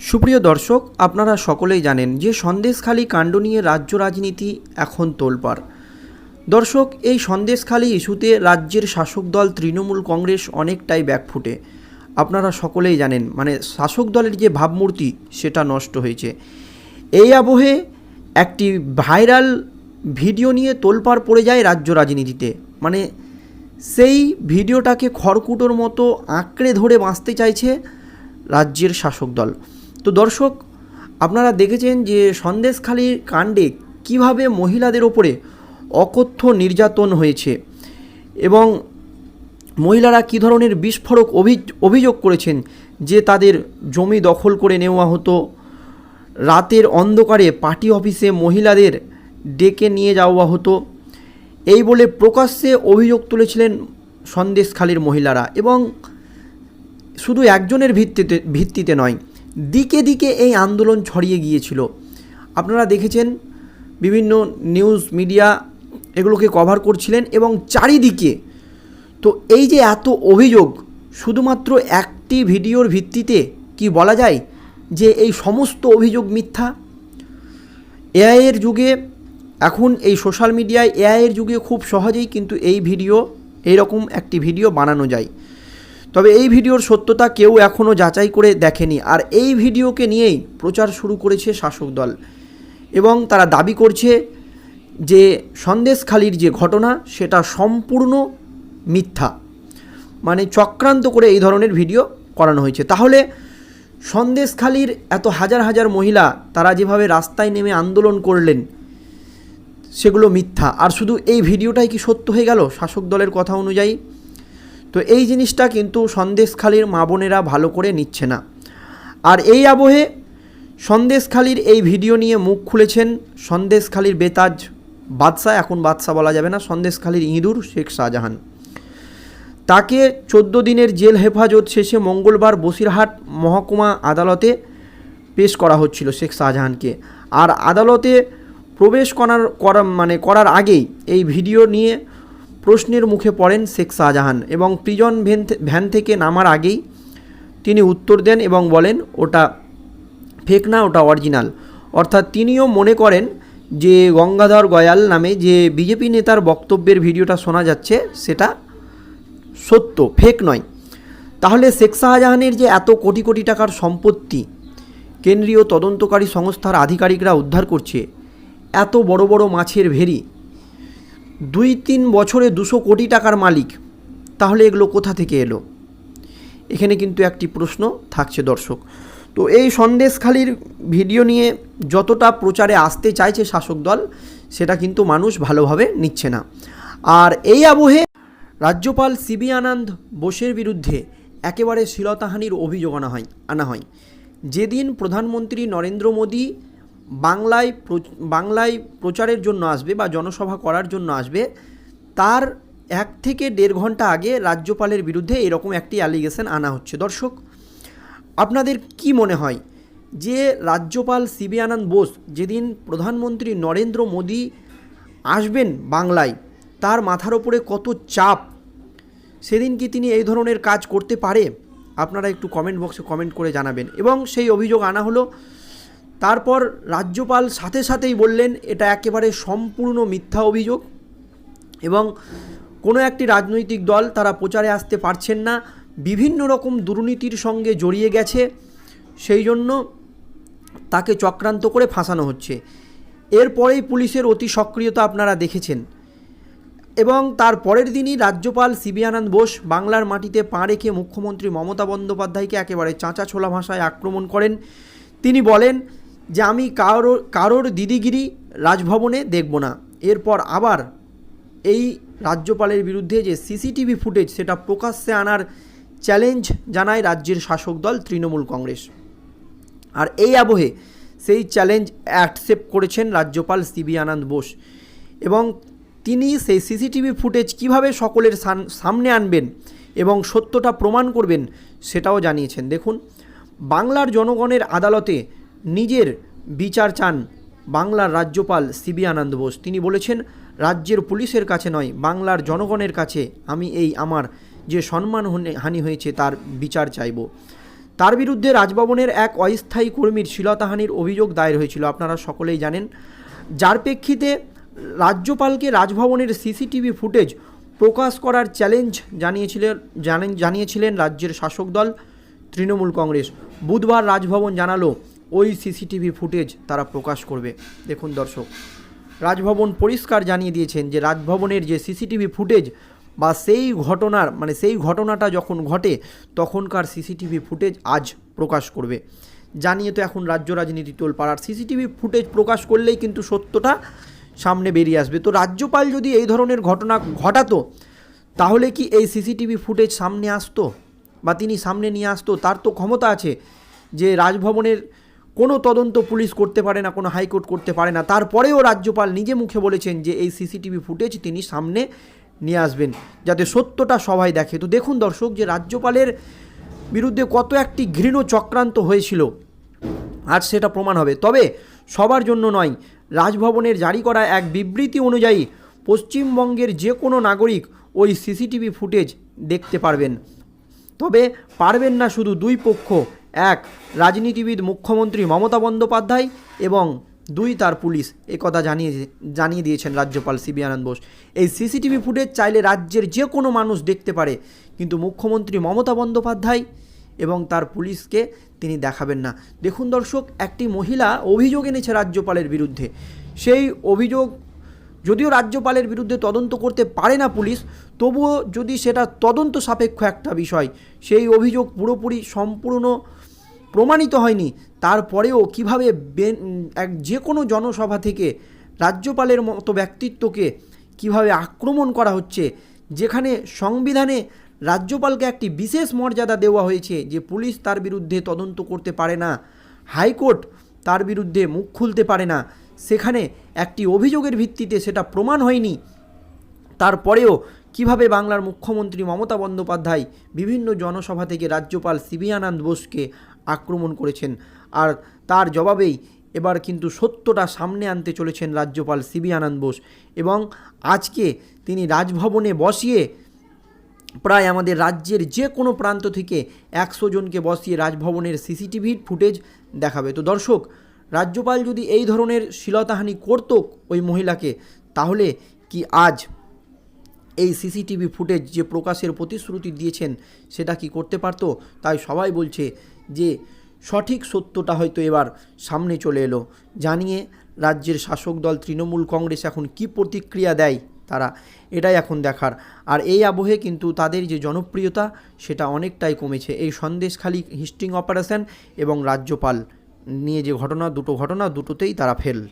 সুপ্রিয় দর্শক, আপনারা সকলেই জানেন যে সন্দেশখালী কাণ্ড নিয়ে রাজ্য রাজনীতি এখন তোলপাড়। দর্শক, এই সন্দেশখালী ইস্যুতে রাজ্যের শাসক দল তৃণমূল কংগ্রেস অনেকটাই ব্যাকফুটে। আপনারা সকলেই জানেন মানে শাসক দলের যে ভাবমূর্তি, সেটা নষ্ট হয়েছে। এই আবহে একটি ভাইরাল ভিডিও নিয়ে তোলপাড় পড়ে যায় রাজ্য রাজনীতিতে। মানে সেই ভিডিওটাকে খড়কুটোর মতো আঁকড়ে ধরে বাঁচতে চাইছে রাজ্যের শাসক দল। তো দর্শক, আপনারা দেখেছেন যে সন্দেশখালীর কাণ্ডে কীভাবে মহিলাদের ওপরে অকথ্য নির্যাতন হয়েছে এবং মহিলারা কী ধরনের বিস্ফোরক অভি- অভিযোগ করেছেন যে তাদের জমি দখল করে নেওয়া হতো। রাতের অন্ধকারে পার্টি অফিসে মহিলাদের ডেকে নিয়ে যাওয়া হতো। এই বলে প্রকাশ্যে অভিযোগ তুলেছিলেন সন্দেশখালীর মহিলারা এবং শুধু একজনের ভিত্তিতে ভিত্তিতে নয় দিকে দিকে এই আন্দোলন ছড়িয়ে গিয়েছিল। আপনারা দেখেছেন বিভিন্ন নিউজ, মিডিয়া এগুলোকে কভার করছিলেন এবং চারিদিকে তো এই যে এত অভিযোগ, শুধুমাত্র একটি ভিডিওর ভিত্তিতে কি বলা যায় যে এই সমস্ত অভিযোগ মিথ্যা? এআইয়ের যুগে, এখন এই সোশ্যাল মিডিয়ায় এআইয়ের যুগে খুব সহজেই কিন্তু এই ভিডিও, এইরকম একটি ভিডিও বানানো যায়। তবে এই ভিডিওর সত্যতা কেউ এখনও যাচাই করে দেখেনি, আর এই ভিডিওকে নিয়েই প্রচার শুরু করেছে শাসক দল। এবং তারা দাবি করছে যে সন্দেশখালির যে ঘটনা, সেটা সম্পূর্ণ মিথ্যা। মানে চক্রান্ত করে এই ধরনের ভিডিও করানো হয়েছে। তাহলে সন্দেশখালির এত হাজার হাজার মহিলা, তারা যেভাবে রাস্তায় নেমে আন্দোলন করলেন, সেগুলো মিথ্যা। আর শুধু এই ভিডিওটাই কি সত্য হয়ে গেল? শাসক দলের কথা অনুযায়ী তো এই জিনিসটা কিন্তু সন্দেশখালির মা বোনেরা ভালো করে নিচ্ছে না। আর এই আবহে সন্দেশখালির এই ভিডিও নিয়ে মুখ খুলেছেন সন্দেশখালির বেতাজ বাদশাহ, এখন বাদশাহ বলা যাবে না, সন্দেশখালির ইঁদুর শেখ শাহজাহান। তাকে চোদ্দ দিনের জেল হেফাজত শেষে মঙ্গলবার বসিরহাট মহকুমা আদালতে পেশ করা হচ্ছিল শেখ শাহজাহানকে। আর আদালতে প্রবেশ করার করা মানে করার আগেই এই ভিডিও নিয়ে প্রশ্নের মুখে পড়েন শেখ শাহজাহান এবং প্রিজন ভ্যান ভ্যান থেকে নামার আগেই তিনি উত্তর দেন এবং বলেন, ওটা ফেক না, ওটা অরিজিনাল অর্থাৎ তিনিও মনে করেন যে গঙ্গাধর গয়াল নামে যে বিজেপি নেতার বক্তব্যের ভিডিওটা শোনা যাচ্ছে, সেটা সত্য ফেক নয়। তাহলে শেখ শাহজাহানের যে এত কোটি কোটি টাকার সম্পত্তি কেন্দ্রীয় তদন্তকারী সংস্থার আধিকারিকরা উদ্ধার করছে, এত বড় বড় মাছের ভেরি দুই তিন বছরে দুশো কোটি টাকার মালিক। তাহলে এগুলো কোথা থেকে এলো? এখানে কিন্তু একটি প্রশ্ন থাকছে দর্শক। তো এই সন্দেশখালির ভিডিও নিয়ে যতটা প্রচারে আসতে চাইছে শাসক দল, সেটা কিন্তু মানুষ ভালোভাবে নিচ্ছে না। আর এই আবহে রাজ্যপাল সিবি আনন্দ বোসের বিরুদ্ধে একেবারে শ্লীলতাহানির অভিযোগ আনা হয় আনা হয়। যেদিন প্রধানমন্ত্রী নরেন্দ্র মোদী বাংলায় বাংলায় প্রচারের জন্য আসবে বা জনসভা করার জন্য আসবে, তার এক থেকে দেড় ঘণ্টা আগে রাজ্যপালের বিরুদ্ধে এরকম একটি অ্যালিগেশন আনা হচ্ছে। দর্শক, আপনাদের কি মনে হয় যে রাজ্যপাল সিবি আনন্দ বোস যেদিন প্রধানমন্ত্রী নরেন্দ্র মোদী আসবেন বাংলায়, তার মাথার ওপরে কত চাপ, সেদিন কি তিনি এই ধরনের কাজ করতে পারে? আপনারা একটু কমেন্ট বক্সে কমেন্ট করে জানাবেন। এবং সেই অভিযোগ আনা হলো তারপর রাজ্যপাল সাথে সাথেই বললেন, এটা একেবারে সম্পূর্ণ মিথ্যা অভিযোগ এবং কোনো একটি রাজনৈতিক দল তারা প্রচারে আসতে পারছেন না। বিভিন্ন রকম দুর্নীতির সঙ্গে জড়িয়ে গেছে। সেই জন্য তাকে চক্রান্ত করে ফাঁসানো হচ্ছে। এরপরেই পুলিশের অতি সক্রিয়তা আপনারা দেখেছেন। এবং তার পরের দিনই রাজ্যপাল সিবি আনন্দ বোস বাংলার মাটিতে পা রেখে মুখ্যমন্ত্রী মমতা বন্দ্যোপাধ্যায়কে একেবারে চাঁচা ছোলা ভাষায় আক্রমণ করেন। তিনি বলেন যে আমি কারোর কারোর দিদিগিরি রাজভবনে দেখব না। এরপর আবার এই রাজ্যপালের বিরুদ্ধে যে সিসিটিভি ফুটেজ, সেটা প্রকাশ্যে আনার চ্যালেঞ্জ জানায় রাজ্যের শাসক দল তৃণমূল কংগ্রেস। আর এই আবহে সেই চ্যালেঞ্জ অ্যাকসেপ্ট করেছেন রাজ্যপাল সিবি আনন্দ বোস। এবং তিনি সেই সিসিটিভি ফুটেজ কীভাবে সকলের সামনে আনবেন এবং সত্যটা প্রমাণ করবেন, সেটাও জানিয়েছেন। দেখুন, বাংলার জনগণের আদালতে নিজের বিচার চান বাংলার রাজ্যপাল সিবি আনন্দ বোস। তিনি বলেছেন, রাজ্যের পুলিশের কাছে নয়, বাংলার জনগণের কাছে আমি এই আমার যে সম্মান হানি হয়েছে তার বিচার চাইব। তার বিরুদ্ধে রাজভবনের এক অস্থায়ী কর্মীর শ্লীলতাহানির অভিযোগ দায়ের হয়েছিল। আপনারা সকলেই জানেন, যার প্রেক্ষিতে রাজ্যপালকে রাজভবনের সিসিটিভি ফুটেজ প্রকাশ করার চ্যালেঞ্জ জানিয়েছিলেন জানিয়েছিলেন রাজ্যের শাসক দল তৃণমূল কংগ্রেস। বুধবার রাজভবন জানালো ওই সিসিটিভি ফুটেজ তারা প্রকাশ করবে। দেখুন দর্শক, রাজভবন পরিষ্কার জানিয়ে দিয়েছেন যে রাজভবনের যে সিসিটিভি ফুটেজ বা সেই ঘটনার মানে সেই ঘটনাটা যখন ঘটে, তখনকার সিসিটিভি ফুটেজ আজ প্রকাশ করবে। জানিয়ে তো এখন রাজ্য রাজনীতি তোলপাড়ার। সিসিটিভি ফুটেজ প্রকাশ করলেই কিন্তু সত্যটা সামনে বেরিয়ে আসবে। তো রাজ্যপাল যদি এই ধরনের ঘটনা ঘটাতো, তাহলে কি এই সিসিটিভি ফুটেজ সামনে আসতো? বা তিনি সামনে নিয়ে আসতো? তার তো ক্ষমতা আছে যে রাজভবনের কোনো তদন্ত পুলিশ করতে পারে না, কোনো হাইকোর্ট করতে পারে না। তারপরেও রাজ্যপাল নিজে মুখে বলেছেন যে এই সিসিটিভি ফুটেজ তিনি সামনে নিয়ে আসবেন, যাতে সত্যটা সবাই দেখে। তো দেখুন দর্শক, যে রাজ্যপালের বিরুদ্ধে কত একটি ঘৃণ চক্রান্ত হয়েছিল আজ সেটা প্রমাণ হবে। তবে সবার জন্য নয়, রাজভবনের জারি করা এক বিবৃতি অনুযায়ী পশ্চিমবঙ্গের যে কোনো নাগরিক ওই সিসিটিভি ফুটেজ দেখতে পারবেন। তবে পারবেন না শুধু দুই পক্ষ এক, রাজনীতিবিদ মুখ্যমন্ত্রী মমতা বন্দ্যোপাধ্যায় এবং দুই, তার পুলিশ। কথা জানিয়ে জানিয়ে দিয়েছেন রাজ্যপাল সিবি আনন্দ বোস। এই সিসিটিভি ফুটেজ চাইলে রাজ্যের যে কোনো মানুষ দেখতে পারে, কিন্তু মুখ্যমন্ত্রী মমতা বন্দ্যোপাধ্যায় এবং তার পুলিশকে তিনি দেখাবেন না। দেখুন দর্শক, একটি মহিলা অভিযোগ এনেছে রাজ্যপালের বিরুদ্ধে। সেই অভিযোগ যদিও রাজ্যপালের বিরুদ্ধে তদন্ত করতে পারে না পুলিশ, তবুও যদি সেটা তদন্ত সাপেক্ষ একটা বিষয়, সেই অভিযোগ পুরোপুরি সম্পূর্ণ প্রমাণিত হয়নি। তারপরেও কীভাবে এক যে কোনো জনসভা থেকে রাজ্যপালের মতো ব্যক্তিত্বকে কীভাবে আক্রমণ করা হচ্ছে, যেখানে সংবিধানে রাজ্যপালকে একটি বিশেষ মর্যাদা দেওয়া হয়েছে যে পুলিশ তার বিরুদ্ধে তদন্ত করতে পারে না, হাইকোর্ট তার বিরুদ্ধে মুখ খুলতে পারে না, সেখানে একটি অভিযোগের ভিত্তিতে সেটা প্রমাণ হয়নি। তারপরেও কীভাবে বাংলার মুখ্যমন্ত্রী মমতা বন্দ্যোপাধ্যায় বিভিন্ন জনসভা থেকে রাজ্যপাল সিবি আনন্দ বোসকে আক্রমণ করেছেন। আর তার জবাবেই এবার কিন্তু সত্যটা সামনে আনতে চলেছেন রাজ্যপাল সিবি আনন্দ বোস। এবং আজকে তিনি রাজভবনে বসিয়ে প্রায় আমাদের রাজ্যের যে কোনো প্রান্ত থেকে একশো জনকে বসিয়ে রাজভবনের সিসিটিভির ফুটেজ দেখাবে। তো দর্শক, রাজ্যপাল যদি এই ধরনের শ্লীলতাহানি করত ওই মহিলাকে, তাহলে কি আজ এই সিসিটিভি ফুটেজ যে প্রকাশের প্রতিশ্রুতি দিয়েছেন সেটা কি করতে পারতো? তাই সবাই বলছে যে সঠিক সত্যটা হয়তো এবার সামনে চলে এলো। জানিয়ে রাজ্যের শাসক দল তৃণমূল কংগ্রেস এখন কি প্রতিক্রিয়া দেয় তারা, এটাই এখন দেখার। আর এই আবহে কিন্তু তাদের যে জনপ্রিয়তা, সেটা অনেকটাই কমেছে। এই সন্দেশখালী হিস্টিং অপারেশন এবং রাজ্যপাল নিয়ে যে ঘটনা, দুটো ঘটনা, দুটোতেই তারা ফেল।